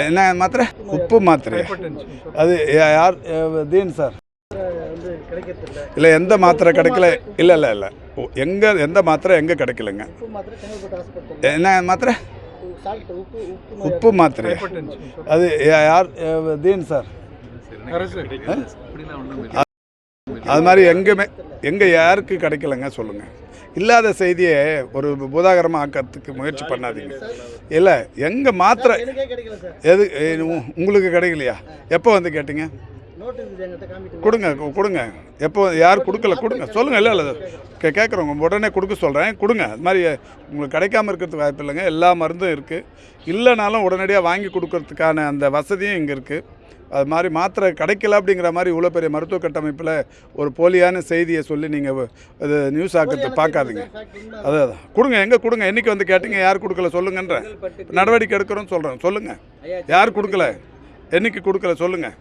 என்ன மாத்திரை உப்பு மாத்திரை அது யார் தீன் சார் இல்லை எந்த மாத்திரை கிடைக்கல இல்லை இல்லை இல்லை எங்கே எந்த மாத்திரை எங்கே கிடைக்கலங்க என்ன மாத்திரை உப்பு மாத்திரை அது யார் தீன் சார் அது மாதிரி எங்கேயுமே எங்கே யாருக்கு கிடைக்கலங்க சொல்லுங்கள் இல்லாத செய்தியை ஒரு புதாகரமாக ஆக்கிறதுக்கு முயற்சி பண்ணாதீங்க. இல்லை எங்கே மாத்திரை எது உ- உங்களுக்கு கிடைக்கலையா? எப்போ வந்து கேட்டீங்க? கொடுங்க கொடுங்க. எப்போ யார் கொடுக்கல கொடுங்க. சொல்லுங்கள் இல்லை இல்லை கே கேட்குறவங்க உடனே கொடுக்க சொல்கிறேன் கொடுங்க. அது மாதிரி உங்களுக்கு கிடைக்காம இருக்கிறதுக்கு வாய்ப்பு இல்லைங்க. எல்லா மருந்தும் இருக்குது இல்லைனாலும் உடனடியாக வாங்கி கொடுக்கறதுக்கான அந்த வசதியும் இங்கே இருக்குது அது மாதிரி மாத்திரை கிடைக்கல அப்படிங்கிற மாதிரி இவ்வளோ பெரிய மருத்துவ கட்டமைப்பில் ஒரு போலியான செய்தியை சொல்லி நீங்கள் இது நியூஸ் ஆக்கிறது பார்க்காதீங்க. அதான் அதான். கொடுங்க எங்கே கொடுங்க? என்னைக்கு வந்து கேட்டீங்க? யார் கொடுக்கல சொல்லுங்கன்ற. நடவடிக்கை எடுக்கிறோன்னு சொல்கிறேன் சொல்லுங்கள் யார் கொடுக்கல? என்னைக்கு கொடுக்கல? சொல்லுங்கள்